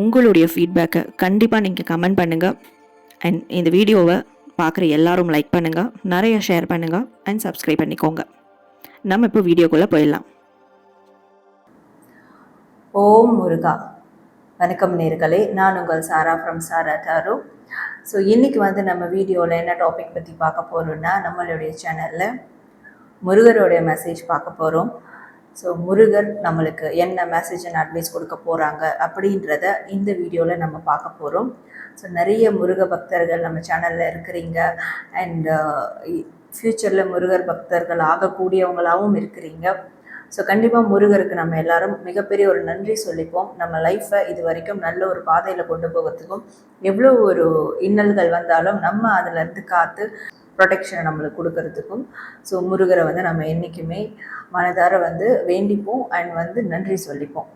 உங்களுடைய ஃபீட்பேக்கை கண்டிப்பாக நீங்கள் கமெண்ட் பண்ணுங்கள் அண்ட் இந்த வீடியோவை பார்க்குற எல்லாரும் லைக் பண்ணுங்கள் நிறைய ஷேர் பண்ணுங்கள் அண்ட் சப்ஸ்கிரைப் பண்ணிக்கோங்க. நம்ம இப்போ வீடியோக்குள்ளே போயிடலாம். ஓம் முருகா. வணக்கம் நேர்களே. நான் உங்கள் சாரா ஃப்ரம் சாரா தாரு ஸோ இன்றைக்கி வந்து நம்ம வீடியோவில் என்ன டாபிக் பற்றி பார்க்க போகிறோம்னா நம்மளுடைய சேனலில் முருகருடைய மெசேஜ் பார்க்க போகிறோம் ஸோ முருகர் நம்மளுக்கு என்ன மெசேஜ் அண்ட் அட்வைஸ் கொடுக்க போகிறாங்க அப்படின்றத இந்த வீடியோவில் நம்ம பார்க்க போகிறோம் ஸோ நிறைய முருக பக்தர்கள் நம்ம சேனலில் இருக்கிறீங்க. அண்ட் ஃப்யூச்சரில் uh, முருகர் பக்தர்கள் ஆகக்கூடியவங்களாகவும் இருக்கிறீங்க. ஸோ கண்டிப்பாக முருகருக்கு நம்ம எல்லாரும் மிகப்பெரிய ஒரு நன்றி சொல்லிப்போம். நம்ம லைஃப்பை இது வரைக்கும் நல்ல ஒரு பாதையில் கொண்டு போகிறதுக்கும் எவ்வளோ ஒரு இன்னல்கள் வந்தாலும் நம்ம அதிலேருந்து காத்து ப்ரொடெக்ஷனை நம்மளுக்கு கொடுக்கறதுக்கும். ஸோ முருகரை வந்து நம்ம என்றைக்குமே மனதார வந்து வேண்டிப்போம் அண்ட் வந்து நன்றி சொல்லிப்போம்.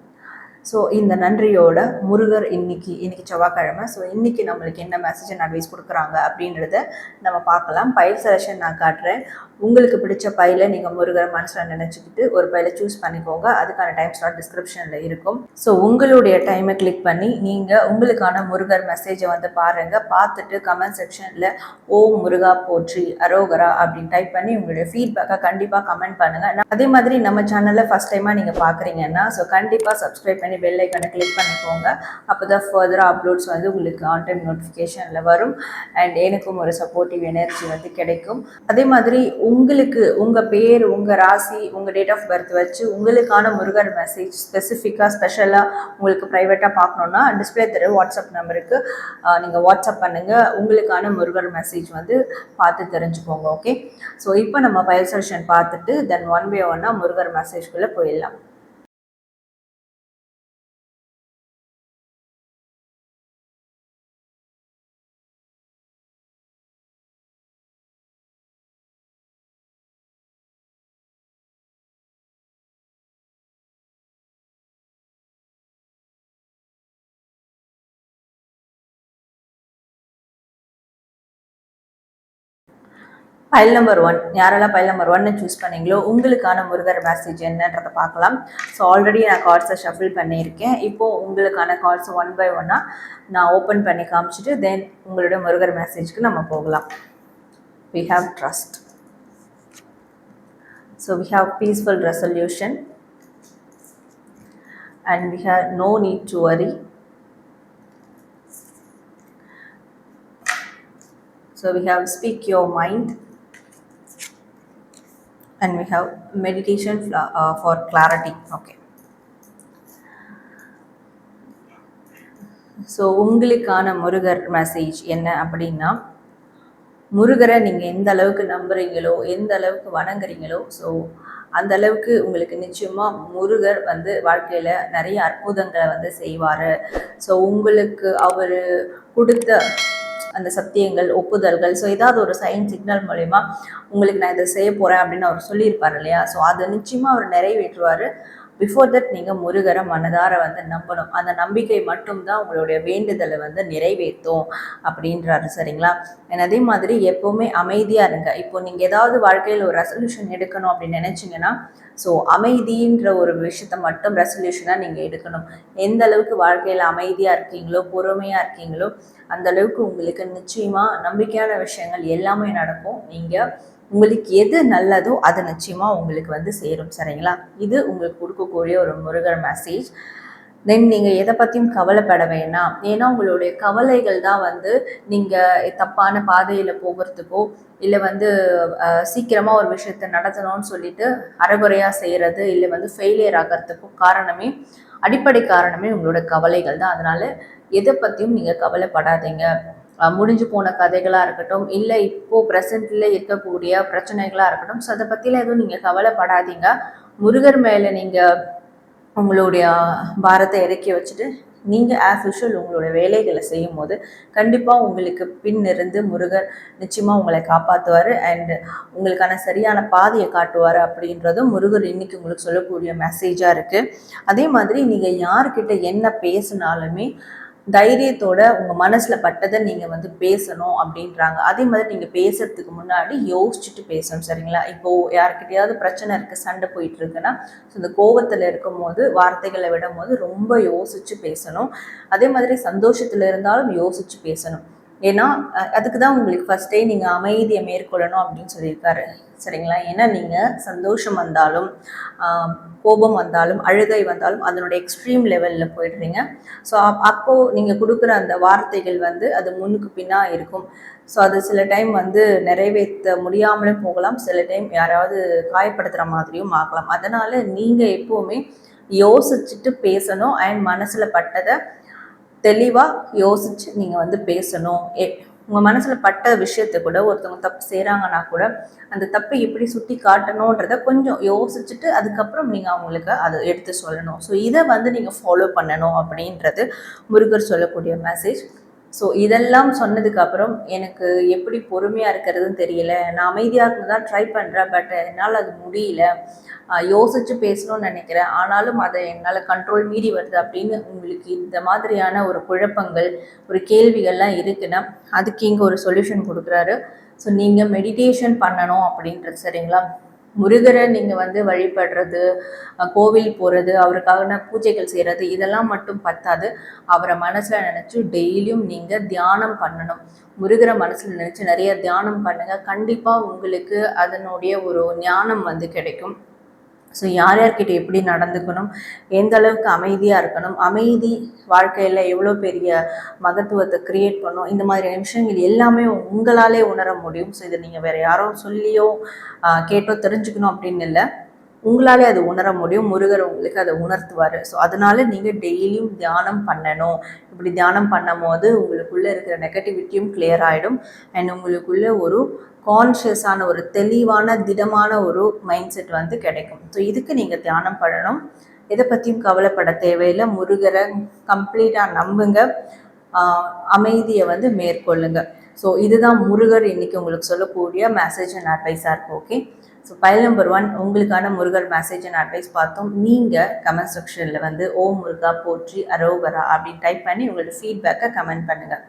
ஸோ இந்த நன்றியோட முருகர் இன்னைக்கு இன்னைக்கு செவ்வாய்க்கிழமை. ஸோ இன்னைக்கு நம்மளுக்கு என்ன மெசேஜ் அண்ட் அட்வைஸ் கொடுக்குறாங்க அப்படின்றத நம்ம பார்க்கலாம். பயில் செலெக்ஷன் நான் காட்டுறேன். உங்களுக்கு பிடிச்ச பையில நீங்கள் முருகர் மனசில் நினச்சிக்கிட்டு ஒரு பையில சூஸ் பண்ணிக்கோங்க. அதுக்கான டைம் ஸ்லாட் டிஸ்கிரிப்ஷனில் இருக்கும். ஸோ உங்களுடைய டைமை கிளிக் பண்ணி நீங்கள் உங்களுக்கான முருகர் மெசேஜை வந்து பாருங்கள் பார்த்துட்டு கமெண்ட் செக்ஷனில் ஓ முருகா போற்றி அரோகரா அப்படின்னு டைப் பண்ணி உங்களுடைய ஃபீட்பேக்கை கண்டிப்பாக கமெண்ட் பண்ணுங்கள் அதே மாதிரி நம்ம சேனலில் ஃபஸ்ட் டைமாக நீங்கள் பார்க்குறீங்கன்னா ஸோ கண்டிப்பாக சப்ஸ்கிரைப் பண்ணி பெல் ஐக்கனை கிளிக் பண்ணிக்கோங்க. அப்போ தான் ஃபர்தராக அப்லோட்ஸ் வந்து உங்களுக்கு ஆன் டைம் நோட்டிஃபிகேஷனில் வரும். அண்ட் எனக்கும் ஒரு சப்போர்ட்டிவ் எனர்ஜி வந்து கிடைக்கும். அதே மாதிரி உங்களுக்கு உங்கள் பேர் உங்கள் ராசி உங்கள் டேட் ஆஃப் பர்த் வச்சு உங்களுக்கான முருகர் மெசேஜ் ஸ்பெசிஃபிக்காக ஸ்பெஷலாக உங்களுக்கு ப்ரைவேட்டாக பார்க்கணுன்னா டிஸ்பிளே தர வாட்ஸ்அப் நம்பருக்கு நீங்கள் வாட்ஸ்அப் பண்ணுங்கள் உங்களுக்கான முருகர் மெசேஜ் வந்து பார்த்து தெரிஞ்சுக்கோங்க ஓகே ஸோ இப்போ நம்ம பயல் செஷன் பார்த்துட்டு தென் ஒன் பை ஒன்னாக முருகர் மெசேஜ்குள்ளே போயிடலாம். ஃபைல் நம்பர் ஒன் யாரெல்லாம் ஃபைல் நம்பர் ஒன்னு சூஸ் பண்ணீங்களோ உங்களுக்கான முருகர் மெசேஜ் என்னன்றதை பார்க்கலாம். ஸோ ஆல்ரெடி நான் கார்ட்ஸை ஷஃபில் பண்ணியிருக்கேன். இப்போது உங்களுக்கான கார்ட்ஸ் ஒன் பை ஒன்னாக நான் ஓப்பன் பண்ணி காமிச்சிட்டு தென் உங்களுடைய முருகர் மெசேஜ்க்கு நம்ம போகலாம். We have trust so we have peaceful resolution and we have no need to worry So we have speak your mind. And we have meditation fla- uh, for clarity. Okay. So உங்களுக்கான Murugar message என்ன அப்படின்னா முருகரை நீங்கள் எந்த அளவுக்கு நம்புறீங்களோ எந்த அளவுக்கு வணங்குறீங்களோ so அந்த அளவுக்கு உங்களுக்கு நிச்சயமாக முருகர் வந்து வாழ்க்கையில் நிறைய அற்புதங்களை வந்து செய்வார் ஸோ உங்களுக்கு அவர் கொடுத்த அந்த சத்தியங்கள் ஒப்புதல்கள். ஸோ ஏதாவது ஒரு சைன் சிக்னல் மூலயமா உங்களுக்கு நான் இதை செய்ய போகிறேன் அப்படின்னு அவர் சொல்லியிருப்பார் இல்லையா? ஸோ அதை நிச்சயமாக அவர் நிறைவேற்றுவார். பிஃபோர் தட் நீங்கள் முருகரை மனதார வந்து நம்பணும். அந்த நம்பிக்கை மட்டும்தான் உங்களுடைய வேண்டுதலை வந்து நிறைவேற்றும் அப்படின்றாரு சரிங்களா? அதே மாதிரி எப்போவுமே அமைதியாக இருங்க. இப்போ நீங்கள் ஏதாவது வாழ்க்கையில் ஒரு ரெசல்யூஷன் எடுக்கணும் அப்படின்னு நினச்சிங்கன்னா ஸோ அமைதின்ற ஒரு விஷயத்த மட்டும் ரெசல்யூஷனாக நீங்கள் எடுக்கணும். எந்த அளவுக்கு வாழ்க்கையில் அமைதியாக இருக்கீங்களோ பொறுமையாக இருக்கீங்களோ அந்த அளவுக்கு உங்களுக்கு நிச்சயமாக நம்பிக்கையான விஷயங்கள் எல்லாமே நடக்கும். நீங்கள் உங்களுக்கு எது நல்லதோ அது நிச்சயமாக உங்களுக்கு வந்து சேரும் சரிங்களா? இது உங்களுக்கு கொடுக்கக்கூடிய ஒரு முருகர் மெசேஜ் தென் நீங்கள் எதை பற்றியும் கவலைப்பட வேணாம் ஏன்னா உங்களுடைய கவலைகள் தான் வந்து நீங்கள் தப்பான பாதையில் போகிறதுக்கோ இல்லை வந்து சீக்கிரமாக ஒரு விஷயத்தை நடத்தணும்னு சொல்லிட்டு அறகுறையாக செய்கிறது இல்லை வந்து ஃபெயிலியர் ஆகிறதுக்கும் காரணமே அடிப்படை காரணமே உங்களோட கவலைகள் தான். அதனால் எதை பற்றியும் நீங்கள் கவலைப்படாதீங்க. முடிஞ்சு போன கதைகளாக இருக்கட்டும் இல்லை இப்போது ப்ரெசண்ட்டில் இருக்கக்கூடிய பிரச்சனைகளாக இருக்கட்டும் ஸோ அதை பற்றிலாம் எதுவும் நீங்கள் கவலைப்படாதீங்க. முருகர் மேலே நீங்கள் உங்களுடைய பாரத்தை இறக்கி வச்சுட்டு நீங்கள் ஆஸ் யூஷுவல் உங்களோட வேலைகளை செய்யும் போது கண்டிப்பாக உங்களுக்கு பின் இருந்து முருகர் நிச்சயமாக உங்களை காப்பாற்றுவார் அண்ட் உங்களுக்கான சரியான பாதையை காட்டுவார் அப்படின்றதும் முருகர் இன்னைக்கு உங்களுக்கு சொல்லக்கூடிய மெசேஜாக இருக்குது அதே மாதிரி நீங்கள் யார்கிட்ட என்ன பேசினாலுமே தைரியத்தோட உங்கள் மனசில் பட்டதை நீங்கள் வந்து பேசணும் அப்படின்றாங்க. அதே மாதிரி நீங்கள் பேசுறதுக்கு முன்னாடி யோசிச்சுட்டு பேசணும் சரிங்களா? இப்போது யாருக்கிட்டையாவது பிரச்சனை இருக்குது சண்டை போயிட்டு இருக்குன்னா ஸோ இந்த கோவத்தில் இருக்கும் போது வார்த்தைகளை விடும் போது ரொம்ப யோசிச்சு பேசணும். அதே மாதிரி சந்தோஷத்தில் இருந்தாலும் யோசிச்சு பேசணும். ஏன்னா அதுக்கு தான் உங்களுக்கு ஃபஸ்ட்டே நீங்கள் அமைதியை மேற்கொள்ளணும் அப்படின்னு சொல்லியிருக்காரு. சரிங்களா? ஏன்னா நீங்கள் சந்தோஷம் வந்தாலும் கோபம் வந்தாலும் அழுகை வந்தாலும் அதனுடைய எக்ஸ்ட்ரீம் லெவலில் போயிடுறீங்க. ஸோ அப்போது நீங்கள் கொடுக்குற அந்த வார்த்தைகள் வந்து அது முன்னுக்கு பின்னாக இருக்கும். ஸோ அது சில டைம் வந்து நிறைவேற்ற முடியாமலே போகலாம். சில டைம் யாராவது காயப்படுத்துகிற மாதிரியும் ஆகலாம். அதனால் நீங்கள் எப்போவுமே யோசிச்சுட்டு பேசணும் அண்ட் மனசில் பட்டதை தெளிவாக யோசிச்சு நீங்கள் வந்து பேசணும். ஏ உங்கள் மனசில் பட்ட விஷயத்தை கூட ஒருத்தவங்க தப்பு செய்கிறாங்கன்னா கூட அந்த தப்பை எப்படி சுட்டி காட்டணுன்றத கொஞ்சம் யோசிச்சுட்டு அதுக்கப்புறம் நீங்கள் அவங்களுக்கு அதை எடுத்து சொல்லணும். ஸோ இதை வந்து நீங்கள் ஃபாலோ பண்ணணும் அப்படின்றது முருகர் சொல்லக்கூடிய மெசேஜ் ஸோ இதெல்லாம் சொன்னதுக்கு அப்புறம் எனக்கு எப்படி பொறுமையாக இருக்கிறதுன்னு தெரியல. நான் அமைதியாக இருந்து தான் ட்ரை பண்ணுறேன் பட் என்னால் அது முடியல. யோசித்து யோசிச்சு பேசணும்னு நினைக்கிறேன். ஆனாலும் அதை என்னால் கண்ட்ரோல் மீறி வருது அப்படின்னு உங்களுக்கு இந்த மாதிரியான ஒரு குழப்பங்கள் ஒரு கேள்விகள்லாம் இருக்குன்னா அதுக்கு இங்கே ஒரு சொல்யூஷன் கொடுக்குறாரு. ஸோ நீங்கள் மெடிடேஷன் பண்ணணும் அப்படின்றது சரிங்களா? முருகரை நீங்கள் வந்து வழிபடுறது கோவில் போகிறது அவருக்கான பூஜைகள் செய்கிறது இதெல்லாம் மட்டும் பத்தாது. அவரை மனசில் நினச்சி டெய்லியும் நீங்கள் தியானம் பண்ணணும். முருகரை மனசில் நினச்சி நிறைய தியானம் பண்ணுங்கள் கண்டிப்பாக உங்களுக்கு அதனுடைய ஒரு ஞானம் வந்து கிடைக்கும். ஸோ யார் யார்கிட்ட எப்படி நடந்துக்கணும்? எந்த அளவுக்கு அமைதியாக இருக்கணும்? அமைதி வாழ்க்கையில் எவ்வளோ பெரிய மகத்துவத்தை க்ரியேட் பண்ணும்? இந்த மாதிரியான விஷயங்கள் எல்லாமே உங்களாலே உணர முடியும். ஸோ இதை நீங்கள் வேறு யாரோ சொல்லியோ கேட்டோ தெரிஞ்சுக்கணும் அப்படின்னு இல்லை. உங்களாலே அது உணர முடியும். முருகர் உங்களுக்கு அதை உணர்த்துவார். ஸோ அதனால நீங்கள் டெய்லியும் தியானம் பண்ணணும். இப்படி தியானம் பண்ணும் போது உங்களுக்குள்ளே இருக்கிற நெகட்டிவிட்டியும் கிளியர் ஆகிடும் அண்ட் உங்களுக்குள்ளே ஒரு கான்ஷியஸான ஒரு தெளிவான திடமான ஒரு மைண்ட் செட் வந்து கிடைக்கும். ஸோ இதுக்கு நீங்கள் தியானம் பண்ணணும். எதை பற்றியும் கவலைப்பட தேவையில்லை. முருகரை கம்ப்ளீட்டாக நம்புங்க. அமைதியை வந்து மேற்கொள்ளுங்க. ஸோ இதுதான் முருகர் இன்னைக்கு உங்களுக்கு சொல்லக்கூடிய மெசேஜ் அண்ட் அட்வைஸாக இருக்கும் okay so pile number one உங்களுக்கான முருகர் மெசேஜ் அண்ட் அட்வைஸ் பார்த்தோம். நீங்கள் கமெண்ட் செக்ஷனில் வந்து ஓம் முருகா போற்றி அரோகரா அப்படின்னு டைப் பண்ணி உங்களோட ஃபீட்பேக்கை கமெண்ட் பண்ணுங்கள்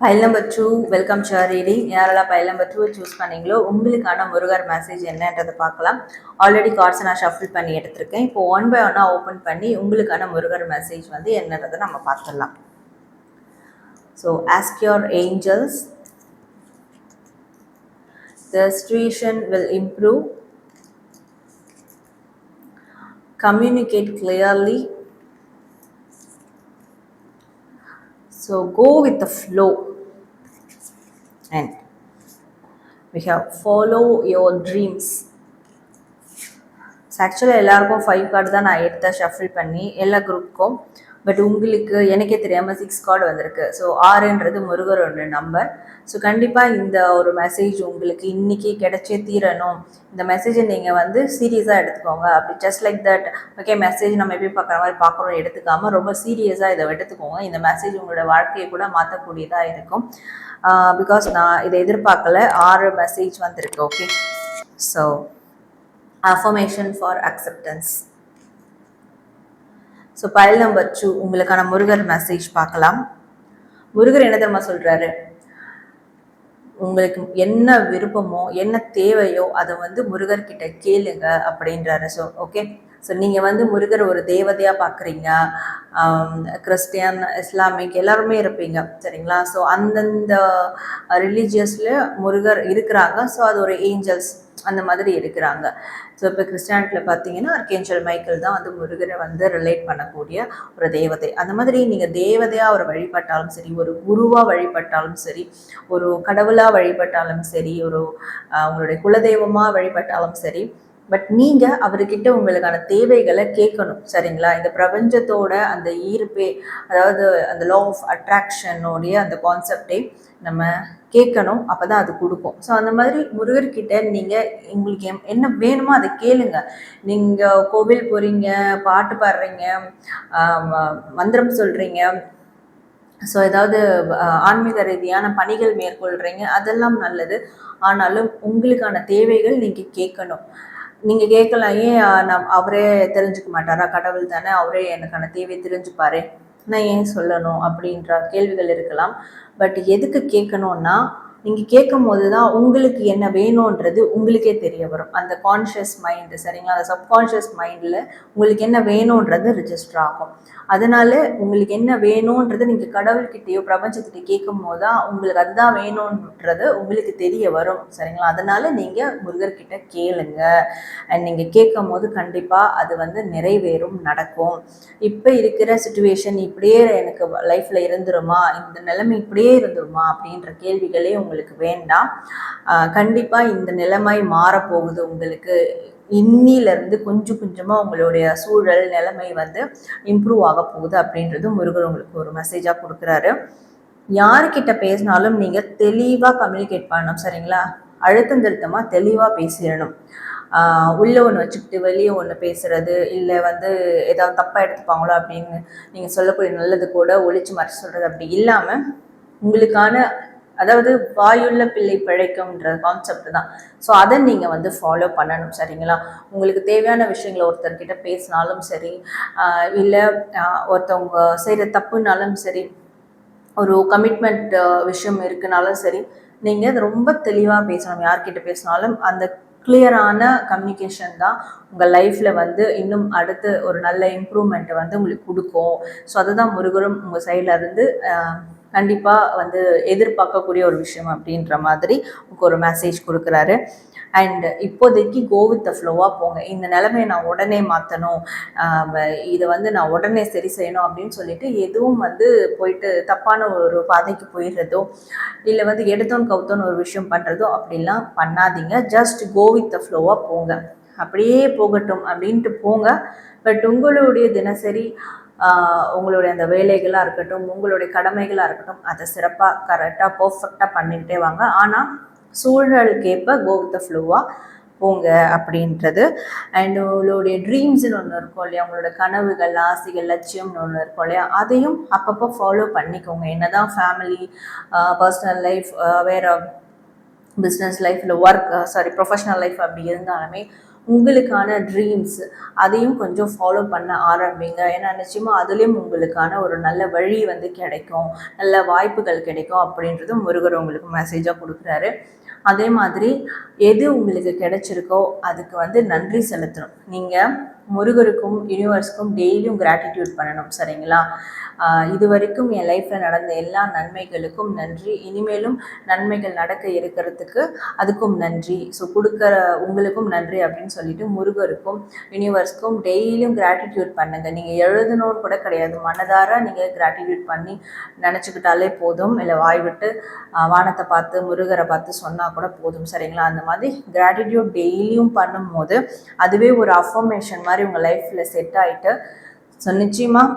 file number two welcome to reading யாரெல்லாம் ஃபைல் நம்பர் டூ சூஸ் பண்ணீங்களோ உங்களுக்கான முருகர் மெசேஜ் என்னன்றதை பார்க்கலாம். ஆல்ரெடி கார்ட்ஸை நான் ஷஃபில் பண்ணி எடுத்திருக்கேன். இப்போ ஒன் பை ஒன்னாக ஓப்பன் பண்ணி உங்களுக்கான முருகர் மெசேஜ் வந்து என்னன்றதை நம்ம பார்த்துடலாம். So ask your angels the situation will improve communicate clearly so go with the flow and we have follow your dreams ஆக்சுவலாக எல்லாருக்கும் ஃபைவ் கார்டு தான் நான் எடுத்தேன் ஷஃபில் பண்ணி எல்லா குரூப்புக்கும் பட் உங்களுக்கு எனக்கே தெரியாமல் சிக்ஸ் கார்டு வந்திருக்கு. ஸோ ஆறுன்றது முருகரோட நம்பர் ஸோ கண்டிப்பாக இந்த ஒரு மெசேஜ் உங்களுக்கு இன்றைக்கி கிடைச்சே தீரணும். இந்த மெசேஜை நீங்கள் வந்து சீரியஸாக எடுத்துக்கோங்க. அப்படி just like that okay message நம்ம எப்படி பார்க்குற மாதிரி பார்க்குறோம் எடுத்துக்காமல் ரொம்ப சீரியஸாக இதை எடுத்துக்கோங்க. இந்த மெசேஜ் உங்களோட வாழ்க்கையை கூட மாற்றக்கூடியதாக இருக்கும். Uh, பிகாஸ் நான் இதை எதிர்பார்க்கல ஆறு மெசேஜ் வந்திருக்கு okay so affirmation for acceptance so file number two உங்களுக்கான முருகர் மெசேஜ் பார்க்கலாம். முருகர் என்ன தெரியுமா சொல்கிறாரு உங்களுக்கு என்ன விருப்பமோ என்ன தேவையோ அதை வந்து முருகர்கிட்ட கேளுங்க அப்படின்றாரு. ஸோ ஓகே ஸோ நீங்கள் வந்து முருகர் ஒரு தேவதையாக பார்க்குறீங்க. கிறிஸ்டியன் இஸ்லாமிக் எல்லாருமே இருப்பீங்க. சரிங்களா? ஸோ அந்தந்த ரிலீஜியஸில் முருகர் இருக்கிறாங்க. ஸோ அது ஒரு ஏஞ்சல்ஸ் அந்த மாதிரி இருக்கிறாங்க ஸோ இப்போ கிறிஸ்டியானிட்டியில் பார்த்தீங்கன்னா அர்கேஞ்சல் மைக்கேல் தான் வந்து முருகரை வந்து ரிலேட் பண்ணக்கூடிய ஒரு தேவதை. அந்த மாதிரி நீங்கள் தேவதையாக அவர் வழிபட்டாலும் சரி ஒரு குருவாக வழிபட்டாலும் சரி ஒரு கடவுளாக வழிபட்டாலும் சரி ஒரு அவங்களுடைய உங்களுடைய குலதெய்வமாக வழிபட்டாலும் சரி பட் நீங்கள் அவர்கிட்ட உங்களுக்கான தேவைகளை கேட்கணும் சரிங்களா? இந்த பிரபஞ்சத்தோட அந்த ஈர்ப்பே அதாவது அந்த லா ஆஃப் அட்ராக்ஷனோடைய அந்த கான்செப்டே நம்ம கேட்கணும் அப்போ தான் அது கொடுக்கும். ஸோ அந்த மாதிரி முருகர்கிட்ட நீங்கள் உங்களுக்கு எம்- என்ன வேணுமோ அதை கேளுங்க. நீங்கள் கோவில் போகிறீங்க பாட்டு பாடுறீங்க மந்திரம் சொல்கிறீங்க ஸோ ஏதாவது ஆன்மீக ரீதியான பணிகள் மேற்கொள்கிறீங்க அதெல்லாம் நல்லது. ஆனாலும் உங்களுக்கான தேவைகள் நீங்கள் கேட்கணும். நீங்கள் கேட்கலாம் ஏன் நம் அவரே தெரிஞ்சுக்க மாட்டாரா? கடவுள் தானே அவரே எனக்கான தேவையை தெரிஞ்சுப்பாரு? நான் ஏன் சொல்லணும்? அப்படின்ற கேள்விகள் இருக்கலாம். பட் எதுக்கு கேட்கணும்னா நீங்கள் கேட்கும் போது தான் உங்களுக்கு என்ன வேணுன்றது உங்களுக்கே தெரிய வரும். அந்த கான்ஷியஸ் மைண்டு சரிங்களா? அந்த சப்கான்ஷியஸ் மைண்டில் உங்களுக்கு என்ன வேணுன்றது ரிஜிஸ்டர் ஆகும். அதனால உங்களுக்கு என்ன வேணுன்றது நீங்கள் கடவுள்கிட்டயோ பிரபஞ்சத்திட்ட கேட்கும் போது தான் உங்களுக்கு அதுதான் வேணுன்றது உங்களுக்கு தெரிய வரும். சரிங்களா? அதனால நீங்கள் முருகர்கிட்ட கேளுங்க. அண்ட் நீங்கள் கேட்கும் போது கண்டிப்பாக அது வந்து நிறைவேறும் நடக்கும். இப்போ இருக்கிற சுச்சுவேஷன் இப்படியே எனக்கு லைஃப்பில் இருந்துருமா? இந்த நிலைமை இப்படியே இருந்துருமா? அப்படின்ற கேள்விகளே உங்களுக்கு வேண்டாம். கண்டிப்பாக இந்த நிலைமை மாறப்போகுது உங்களுக்கு. இன்னிலிருந்து கொஞ்சம் கொஞ்சமாக உங்களுடைய சூழல் நிலைமை வந்து இம்ப்ரூவ் ஆக போகுது அப்படின்றது முருகர் உங்களுக்கு ஒரு மெசேஜாக கொடுக்குறாரு. யாருக்கிட்ட பேசினாலும் நீங்கள் தெளிவாக கம்யூனிகேட் பண்ணணும் சரிங்களா? அழுத்தம் திருத்தமாக தெளிவாக பேசிடணும். உள்ளே ஒன்று வச்சுக்கிட்டு வெளியே ஒன்று பேசுறது இல்லை வந்து ஏதாவது தப்பாக எடுத்துப்பாங்களோ அப்படின்னு நீங்கள் சொல்லக்கூடிய நல்லது கூட ஒழிச்சு மறைச்சு சொல்கிறது அப்படி இல்லாமல் உங்களுக்கான அதாவது வாயுள்ள பிள்ளை பிழைக்கும்ன்ற கான்செப்ட் தான். ஸோ அதை நீங்கள் வந்து ஃபாலோ பண்ணணும் சரிங்களா? உங்களுக்கு தேவையான விஷயங்களை ஒருத்தர்கிட்ட பேசினாலும் சரி இல்லை ஒருத்தவங்க செய்கிற தப்புனாலும் சரி ஒரு கமிட்மெண்ட் விஷயம் இருக்குனாலும் சரி நீங்கள் அது ரொம்ப தெளிவாக பேசணும். யார்கிட்ட பேசினாலும் அந்த கிளியரான கம்யூனிகேஷன் தான் உங்கள் லைஃப்பில் வந்து இன்னும் அடுத்து ஒரு நல்ல இம்ப்ரூவ்மெண்ட்டை வந்து உங்களுக்கு கொடுக்கும். ஸோ அதுதான் முருகரும் உங்கள் சைடில் இருந்து கண்டிப்பாக வந்து எதிர்பார்க்கக்கூடிய ஒரு விஷயம் அப்படின்ற மாதிரி உங்களுக்கு ஒரு மெசேஜ் கொடுக்குறாரு. அண்ட் இப்போதைக்கு கோ வித் த ஃப்ளோவாக போங்க. இந்த நிலைமையை நான் உடனே மாற்றணும் இதை வந்து நான் உடனே சரி செய்யணும் அப்படின்னு சொல்லிட்டு எதுவும் வந்து போயிட்டு தப்பான ஒரு பாதைக்கு போயிடுறதோ இல்லை வந்து எடுத்தோன்னு கவுத்தோன்னு ஒரு விஷயம் பண்ணுறதோ அப்படிலாம் பண்ணாதீங்க. ஜஸ்ட் கோ வித் த ஃப்ளோவாக போங்க. அப்படியே போகட்டும் அப்படின்ட்டு போங்க. பட் உங்களுடைய தினசரி உங்களுடைய அந்த வேலைகளாக இருக்கட்டும் உங்களுடைய கடமைகளாக இருக்கட்டும் அதை சிறப்பாக கரெக்டாக பர்ஃபெக்டாக பண்ணிக்கிட்டே வாங்க. ஆனால் சூழலுக்கேற்ப கோ வித் த ஃப்ளோவாக போங்க அப்படின்றது. அண்ட் உங்களுடைய ட்ரீம்ஸ்னு ஒன்று இருக்கும் இல்லையா? உங்களோட கனவுகள் ஆசைகள் லட்சியம்னு ஒன்று இருக்கும் இல்லையா? அதையும் அப்பப்போ ஃபாலோ பண்ணிக்கோங்க. என்ன தான் ஃபேமிலி பர்சனல் லைஃப் வேறு பிஸ்னஸ் லைஃப்பில் ஒர்க் சாரி ப்ரொஃபஷனல் லைஃப் அப்படி இருந்தாலுமே உங்களுக்கான ட்ரீம்ஸ் அதையும் கொஞ்சம் ஃபாலோ பண்ண ஆரம்பிங்க. ஏன்னா நிச்சயமாக அதுலேயும் உங்களுக்கான ஒரு நல்ல வழி வந்து கிடைக்கும். நல்ல வாய்ப்புகள் கிடைக்கும் அப்படின்றது முருகர் உங்களுக்கு மெசேஜாக கொடுக்குறாரு. அதே மாதிரி எது உங்களுக்கு கிடைச்சிருக்கோ அதுக்கு வந்து நன்றி செலுத்தணும். நீங்கள் முருகருக்கும் யூனிவர்ஸ்க்கும் டெய்லியும் கிராட்டிடியூட் பண்ணணும் சரிங்களா? இது வரைக்கும் என் லைஃப்பில் நடந்த எல்லா நன்மைகளுக்கும் நன்றி. இனிமேலும் நன்மைகள் நடக்க இருக்கிறதுக்கு அதுக்கும் நன்றி. ஸோ கொடுக்குற உங்களுக்கும் நன்றி அப்படின்னு சொல்லிட்டு முருகருக்கும் யூனிவர்ஸ்க்கும் டெய்லியும் கிராட்டிடியூட் பண்ணுங்கள் நீங்கள் எழுதணும்னு கூட கிடையாது. மனதார நீங்கள் கிராட்டிடியூட் பண்ணி நினச்சிக்கிட்டாலே போதும். இல்லை வாய் விட்டு வானத்தை பார்த்து முருகரை பார்த்து சொன்னால் கூட போதும் சரிங்களா? அந்த மாதிரி கிராட்டிடியூட் டெய்லியும் பண்ணும்போது அதுவே ஒரு அஃபர்மேஷன் மாதிரி உங்கள் லைஃப்பில் செட் ஆகிட்டு ஸோ நிச்சயமாக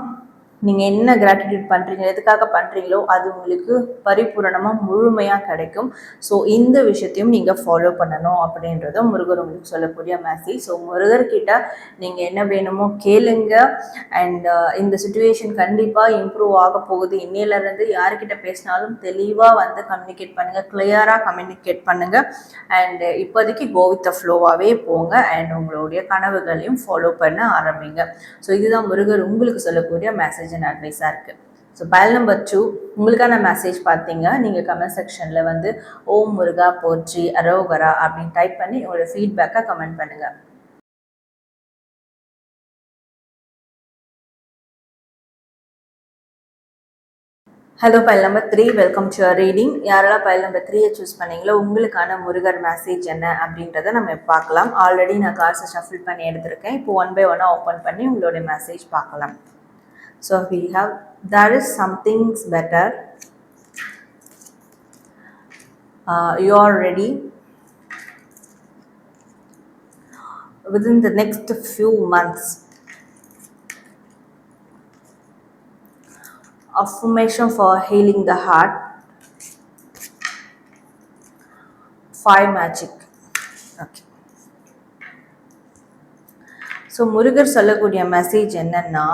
நீங்கள் என்ன கிராட்டிடியூட் பண்ணுறீங்க எதுக்காக பண்ணுறீங்களோ அது உங்களுக்கு பரிபூரணமாக முழுமையாக கிடைக்கும். ஸோ இந்த விஷயத்தையும் நீங்கள் ஃபாலோ பண்ணணும் அப்படின்றதும் முருகர் உங்களுக்கு சொல்லக்கூடிய மேசேஜ் ஸோ முருகர்கிட்ட நீங்கள் என்ன வேணுமோ கேளுங்க. அண்ட் uh, இந்த சுச்சுவேஷன் கண்டிப்பாக இம்ப்ரூவ் ஆக போகுது. இன்னையிலேருந்து யார்கிட்ட பேசினாலும் தெளிவாக வந்து கம்யூனிகேட் பண்ணுங்கள் கிளியராக கம்யூனிகேட் பண்ணுங்கள் அண்ட் இப்போதைக்கு கோவித்த ஃப்ளோவாகவே போங்க. அண்ட் உங்களுடைய கனவுகளையும் ஃபாலோ பண்ண ஆரம்பிங்க. ஸோ இதுதான் முருகர் உங்களுக்கு சொல்லக்கூடிய மேசேஜ் அண்ட் அட்வைஸாக இருக்குது ஸோ பயல் நம்பர் டூ உங்களுக்கான மெசேஜ் பார்த்தீங்க நீங்கள் கமெண்ட் செக்ஷனில் வந்து ஓம் முருகா போற்றி அரோகரா அப்படின்னு டைப் பண்ணி உங்களோட ஃபீட்பேக்காக கமெண்ட் பண்ணுங்கள் hello file number three welcome to reading யாரெல்லாம் பைல் நம்பர் த்ரீயை சூஸ் பண்ணீங்களோ உங்களுக்கான முருகர் மெசேஜ் என்ன அப்படின்றத நம்ம பார்க்கலாம். ஆல்ரெடி நான் கார்ஸை ஷஃபில் பண்ணி எடுத்திருக்கேன். இப்போ ஒன் பை ஒன்னாக ஓப்பன் பண்ணி உங்களுடைய மெசேஜ் பார்க்கலாம். so we have there is somethings better you are ready within the next few months affirmation for healing the heart five magic okay so Murugar சொல்லக்கூடிய மெசேஜ் என்னன்னா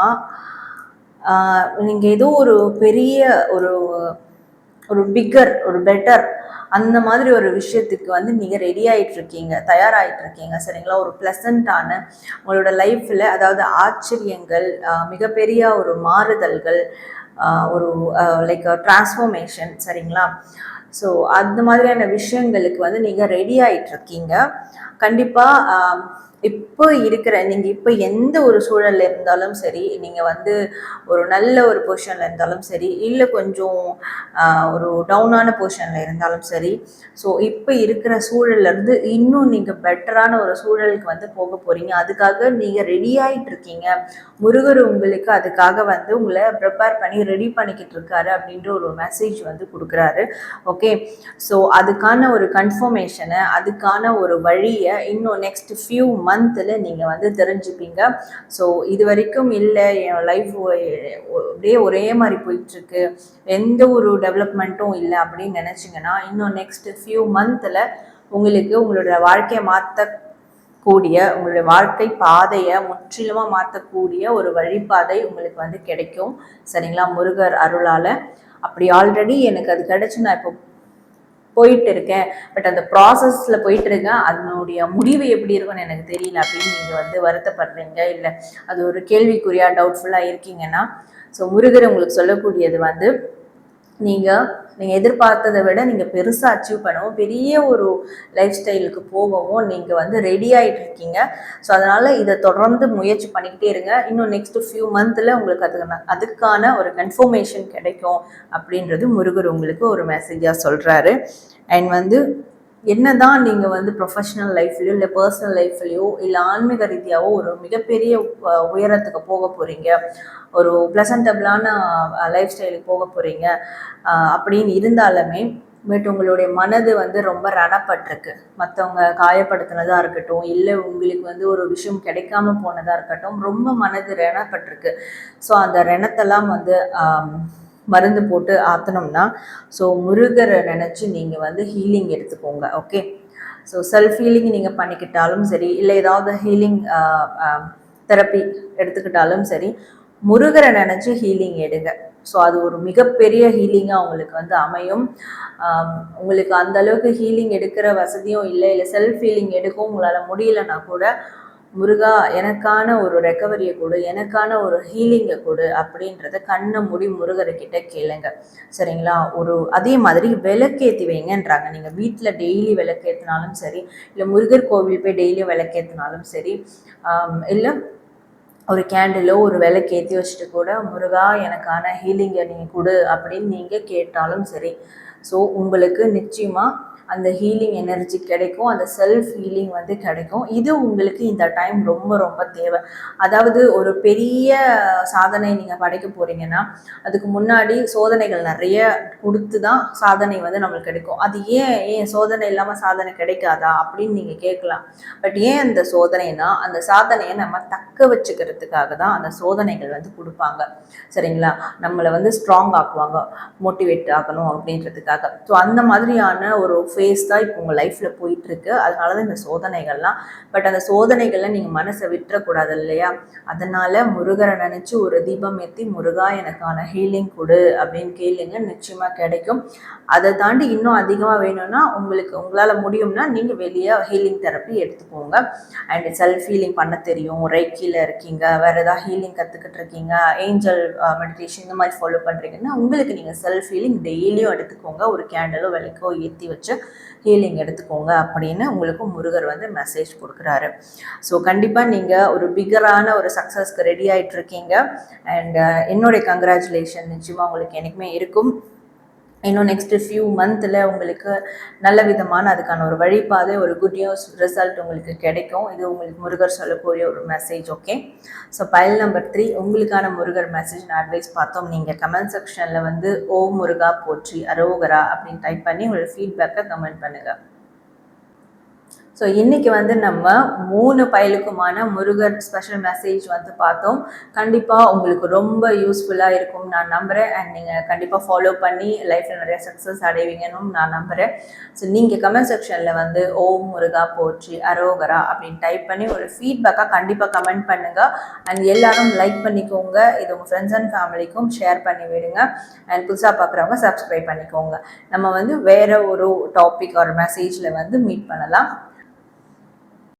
நீங்கள் ஏதோ ஒரு பெரிய ஒரு ஒரு பிக்கர் ஒரு பெட்டர் அந்த மாதிரி ஒரு விஷயத்துக்கு வந்து நீங்கள் ரெடி ஆகிட்டு இருக்கீங்க தயாராகிட்டு இருக்கீங்க சரிங்களா? ஒரு ப்ளசண்ட்டான உங்களோட லைஃப்பில் அதாவது ஆச்சரியங்கள் மிகப்பெரிய ஒரு மாறுதல்கள் ஒரு லைக் டிரான்ஸ்ஃபர்மேஷன் சரிங்களா? ஸோ அந்த மாதிரியான விஷயங்களுக்கு வந்து நீங்கள் ரெடி ஆகிட்டு இருக்கீங்க கண்டிப்பாக இப்போ இருக்கிற நீங்கள் இப்போ எந்த ஒரு சூழல்ல இருந்தாலும் சரி நீங்கள் வந்து ஒரு நல்ல ஒரு பொசிஷனில் இருந்தாலும் சரி இல்லை கொஞ்சம் ஒரு டவுனான பொசிஷனில் இருந்தாலும் சரி ஸோ இப்போ இருக்கிற சூழல்ல இருந்து இன்னும் நீங்கள் பெட்டரான ஒரு சூழலுக்கு வந்து போக போகிறீங்க அதுக்காக நீங்கள் ரெடி ஆகிட்டு இருக்கீங்க. முருகர் உங்களுக்கு அதுக்காக வந்து உங்களை ப்ரிப்பேர் பண்ணி ரெடி பண்ணிக்கிட்டு இருக்காரு அப்படின்ற ஒரு மெசேஜ் வந்து கொடுக்குறாரு. ஓகே ஸோ அதுக்கான ஒரு கன்ஃபர்மேஷனை அதுக்கான ஒரு வழியை இன்னும் நெக்ஸ்ட் ஃபியூ மந்தில் நீங்கள் வந்து தெரிஞ்சுப்பீங்க. ஸோ இது வரைக்கும் இல்லை என் லைஃப் அப்படியே ஒரே மாதிரி போயிட்டுருக்கு. எந்த ஒரு டெவலப்மெண்ட்டும் இல்லை அப்படின்னு நினச்சிங்கன்னா இன்னும் நெக்ஸ்ட் ஃபியூ மந்தில் உங்களுக்கு உங்களோட வாழ்க்கையை மாற்றக்கூடிய உங்களுடைய வாழ்க்கை பாதையை முற்றிலுமாக மாற்றக்கூடிய ஒரு வழிபாதை உங்களுக்கு வந்து கிடைக்கும். சரிங்களா? முருகர் அருளால். அப்படி ஆல்ரெடி எனக்கு அது கிடச்சி நான் இப்போ போயிட்டு இருக்கேன் பட் அந்த ப்ராசஸில் போயிட்டு இருக்கேன் அதனுடைய முடிவு எப்படி இருக்கும்னு எனக்கு தெரியல. அப்படின்னு நீங்கள் வந்து வருத்தப்படுறீங்க இல்லை? அது ஒரு கேள்விக்குறியாக டவுட்ஃபுல்லாக இருக்கீங்கன்னா. ஸோ முருகர் உங்களுக்கு சொல்லக்கூடியது வந்து நீங்கள் நீங்கள் எதிர்பார்த்ததை விட நீங்கள் பெருசாக அச்சீவ் பண்ணவும் பெரிய ஒரு லைஃப் ஸ்டைலுக்கு போகவும் நீங்கள் வந்து ரெடி ஆகிட்டு இருக்கீங்க. ஸோ அதனால் இதை தொடர்ந்து முயற்சி பண்ணிக்கிட்டே இருங்க. இன்னும் நெக்ஸ்ட் ஃபியூ மந்தில் உங்களுக்கு அதுக்கான அதுக்கான ஒரு கன்ஃபர்மேஷன் கிடைக்கும் அப்படின்றது முருகர் உங்களுக்கு ஒரு மெசேஜாக சொல்கிறாரு அண்ட் வந்து என்னதான் நீங்கள் வந்து ப்ரொஃபஷனல் லைஃப்லையோ இல்லை பர்சனல் லைஃப்லையோ இல்லை ஆன்மீக ரீதியாவோ ஒரு மிகப்பெரிய உயரத்துக்கு போக போகிறீங்க ஒரு ப்ளசன்டபிளான லைஃப் ஸ்டைலுக்கு போக போகிறீங்க அப்படின்னு இருந்தாலுமே பட் உங்களுடைய மனது வந்து ரொம்ப ரணப்பட்டிருக்கு. மற்றவங்க காயப்படுத்தினதாக இருக்கட்டும் இல்லை உங்களுக்கு வந்து ஒரு விஷயம் கிடைக்காம போனதாக இருக்கட்டும் ரொம்ப மனது ரணப்பட்டிருக்கு. ஸோ அந்த ரணத்தெல்லாம் வந்து மருந்து போட்டு ஆற்றணும்னா ஸோ முருகரை நினச்சி நீங்கள் வந்து ஹீலிங் எடுத்துக்கோங்க ஓகே ஸோ செல்ஃப் ஹீலிங் நீங்கள் பண்ணிக்கிட்டாலும் சரி இல்லை ஏதாவது ஹீலிங் தெரப்பி எடுத்துக்கிட்டாலும் சரி முருகரை நினச்சி ஹீலிங் எடுங்க. ஸோ அது ஒரு மிகப்பெரிய ஹீலிங்காக உங்களுக்கு வந்து அமையும். உங்களுக்கு அந்த அளவுக்கு ஹீலிங் எடுக்கிற வசதியும் இல்லை இல்லை செல்ஃப் ஹீலிங் எடுக்கவும் உங்களால் முடியலன்னா கூட முருகா எனக்கான ஒரு ரெக்கவரியை கொடு எனக்கான ஒரு ஹீலிங்கை கொடு அப்படின்றத கண்ணை மூடி முருகர்கிட்ட கேளுங்க. சரிங்களா? ஒரு அதே மாதிரி விளக்கேற்றி வைங்கன்றாங்க. நீங்கள் வீட்டில் டெய்லி விளக்கேற்றினாலும் சரி இல்லை முருகர் கோவில் போய் டெய்லி விளக்கேற்றினாலும் சரி இல்லை ஒரு கேண்டிலோ ஒரு விளக்கேற்றி வச்சுட்டு கூட முருகா எனக்கான ஹீலிங்கை நீங்கள் கொடு அப்படின்னு நீங்கள் கேட்டாலும் சரி. ஸோ உங்களுக்கு நிச்சயமாக அந்த ஹீலிங் எனர்ஜி கிடைக்கும் அந்த செல்ஃப் ஹீலிங் வந்து கிடைக்கும். இது உங்களுக்கு இந்த டைம் ரொம்ப ரொம்ப தேவை. அதாவது ஒரு பெரிய சாதனை நீங்கள் படைக்க போகிறீங்கன்னா அதுக்கு முன்னாடி சோதனைகள் நிறைய கொடுத்து தான் சாதனை வந்து நம்மளுக்கு கிடைக்கும் அது ஏன் ஏன் சோதனை இல்லாமல் சாதனை கிடைக்காதா அப்படின்னு நீங்கள் கேட்கலாம். பட் ஏன் அந்த சோதனைனா அந்த சாதனையை நம்ம தக்க வச்சுக்கிறதுக்காக தான் அந்த சோதனைகள் வந்து கொடுப்பாங்க. சரிங்களா? நம்மளை வந்து ஸ்ட்ராங் ஆக்குவாங்க மோட்டிவேட் ஆகணும் அப்படின்றதுக்காக. ஸோ அந்த மாதிரியான ஒரு ஃபேஸ் தான் இப்போ உங்கள் லைஃப்பில் போயிட்டுருக்கு. அதனால தான் இந்த சோதனைகள்லாம் பட் அந்த சோதனைகளில் நீங்கள் மனசை விட்டுறக்கூடாது இல்லையா? அதனால் முருகரை நினச்சி ஒரு தீபம் ஏற்றி முருகா எனக்கான ஹீலிங் கொடு அப்படின்னு கேளுங்க. நிச்சயமாக கிடைக்கும். அதை தாண்டி இன்னும் அதிகமாக வேணும்னா உங்களுக்கு உங்களால் முடியும்னா நீங்கள் வெளியே ஹீலிங் தெரப்பி எடுத்துக்கோங்க. அண்ட் செல்ஃப் ஹீலிங் பண்ண தெரியும். ரைக்கியில் இருக்கீங்க வேறு ஏதாவது ஹீலிங் கற்றுக்கிட்டு இருக்கீங்க ஏஞ்சல் மெடிடேஷன் இந்த மாதிரி ஃபாலோ பண்ணுறீங்கன்னா உங்களுக்கு நீங்கள் செல்ஃப் ஹீலிங் டெய்லியும் எடுத்துக்கோங்க. ஒரு கேண்டலோ விளக்கோ ஏற்றி வச்சு ஹீலிங் எடுத்துக்கோங்க அப்படின்னு உங்களுக்கு முருகர் வந்து மெசேஜ் கொடுக்குறாரு. ஸோ கண்டிப்பாக நீங்கள் ஒரு பிகரான ஒரு சக்ஸஸ்க்கு ரெடி ஆகிட்டு இருக்கீங்க அண்ட் uh, என்னுடைய கங்க்ராச்சுலேஷன் நிச்சயமாக உங்களுக்கு என்றைக்குமே இருக்கும். இன்னும் நெக்ஸ்ட் ஃபியூ மந்தில் உங்களுக்கு நல்ல விதமான அதுக்கான ஒரு வழிபாதை ஒரு குட் நியூஸ் ரிசல்ட் உங்களுக்கு கிடைக்கும். இது உங்களுக்கு முருகர் சொல்லக்கூடிய ஒரு message okay so file number three உங்களுக்கான முருகர் மெசேஜ் நான் அட்வைஸ் பார்த்தோம். நீங்கள் கமெண்ட் செக்ஷனில் வந்து ஓ முருகா போற்றி அரோகரா அப்படின்னு டைப் பண்ணி உங்களோட ஃபீட்பேக்கை கமெண்ட் பண்ணுங்கள் ஸோ இன்றைக்கி வந்து நம்ம மூணு பயலுக்குமான முருகர் ஸ்பெஷல் மெசேஜ் வந்து பார்த்தோம். கண்டிப்பாக உங்களுக்கு ரொம்ப யூஸ்ஃபுல்லாக இருக்கும் நான் நம்புகிறேன் அண்ட் நீங்கள் கண்டிப்பாக ஃபாலோ பண்ணி லைஃப்பில் நிறைய சக்ஸஸ் அடைவீங்கன்னு நான் நம்புகிறேன் ஸோ நீங்கள் கமெண்ட் செக்ஷனில் வந்து ஓம் முருகா போற்றி அரோகரா அப்படின்னு டைப் பண்ணி ஒரு ஃபீட்பேக்காக கண்டிப்பாக கமெண்ட் பண்ணுங்கள் அண்ட் எல்லாரும் லைக் பண்ணிக்கோங்க. இது உங்கள் ஃப்ரெண்ட்ஸ் அண்ட் ஃபேமிலிக்கும் ஷேர் பண்ணி விடுங்க. அண்ட் புதுசாக பார்க்குறவங்க சப்ஸ்கிரைப் பண்ணிக்கோங்க. நம்ம வந்து வேறு ஒரு டாபிக் ஒரு மெசேஜில் வந்து மீட் பண்ணலாம்.